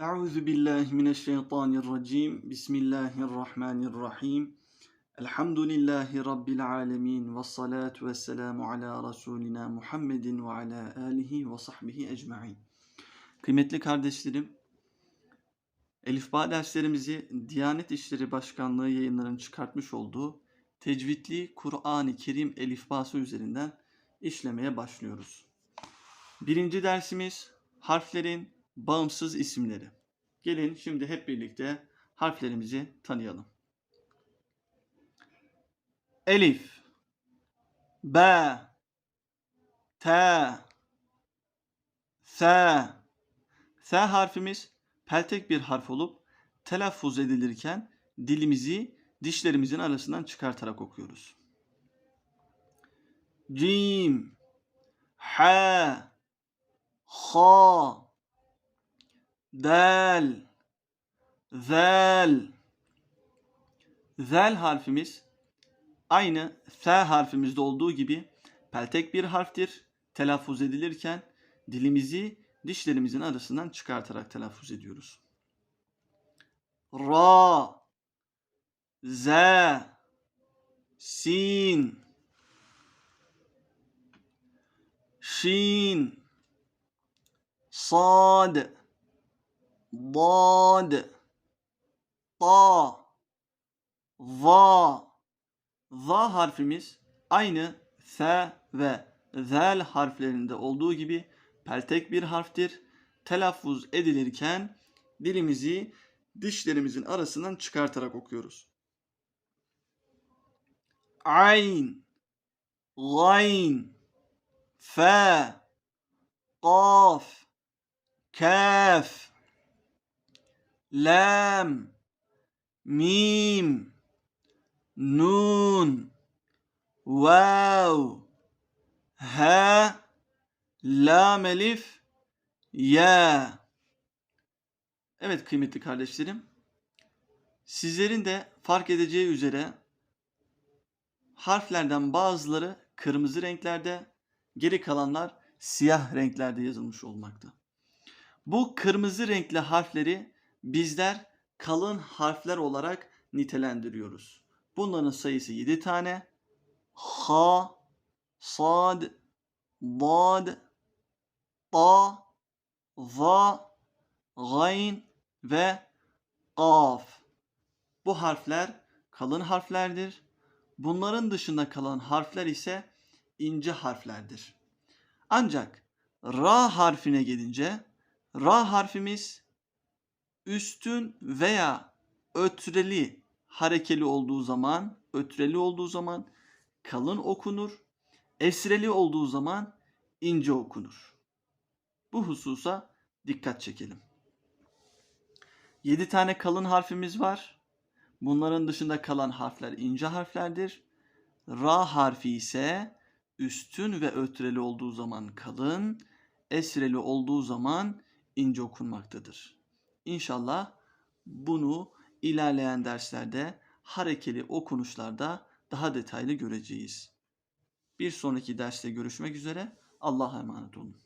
Euzu billahi mineşşeytanirracim. Bismillahirrahmanirrahim. Elhamdülillahi rabbil alamin ve salatu vesselamu ala rasulina Muhammedin ve ala alihi ve sahbihi ecmaîn. Kıymetli kardeşlerim, Elifba derslerimizi Diyanet İşleri Başkanlığı yayınlarının çıkartmış olduğu Tecvidli Kur'an-ı Kerim Elifbası üzerinden işlemeye başlıyoruz. Birinci dersimiz harflerin bağımsız isimleri. Gelin şimdi hep birlikte harflerimizi tanıyalım. Elif, B, T, S. S harfimiz peltek bir harf olup telaffuz edilirken dilimizi dişlerimizin arasından çıkartarak okuyoruz. Cim, H, H, Del, zel. Zel harfimiz aynı S harfimizde olduğu gibi peltek bir harftir. Telaffuz edilirken dilimizi dişlerimizin arasından çıkartarak telaffuz ediyoruz. Ra, Z, Sin, Şin, Sad, ضاد ta va za harfimiz aynı s ve zel harflerinde olduğu gibi peltek bir harftir. Telaffuz edilirken dilimizi dişlerimizin arasından çıkartarak okuyoruz. Ayn, gayn, fe, kaf, kaf, lam, mim, nun, vav, ha, lam elif, ya. Evet kıymetli kardeşlerim. Sizlerin de fark edeceği üzere harflerden bazıları kırmızı renklerde, geri kalanlar siyah renklerde yazılmış olmakta. Bu kırmızı renkli harfleri bizler kalın harfler olarak nitelendiriyoruz. Bunların sayısı 7 tane. Ha, sad, dad, ta, za, gayn ve kaf. Bu harfler kalın harflerdir. Bunların dışında kalan harfler ise ince harflerdir. Ancak ra harfine gelince ra harfimiz üstün veya ötreli harekeli olduğu zaman, ötreli olduğu zaman kalın okunur. Esreli olduğu zaman ince okunur. Bu hususa dikkat çekelim. 7 tane kalın harfimiz var. Bunların dışında kalan harfler ince harflerdir. Ra harfi ise üstün ve ötreli olduğu zaman kalın, esreli olduğu zaman ince okunmaktadır. İnşallah bunu ilerleyen derslerde harekeli okunuşlarda daha detaylı göreceğiz. Bir sonraki derste görüşmek üzere. Allah'a emanet olun.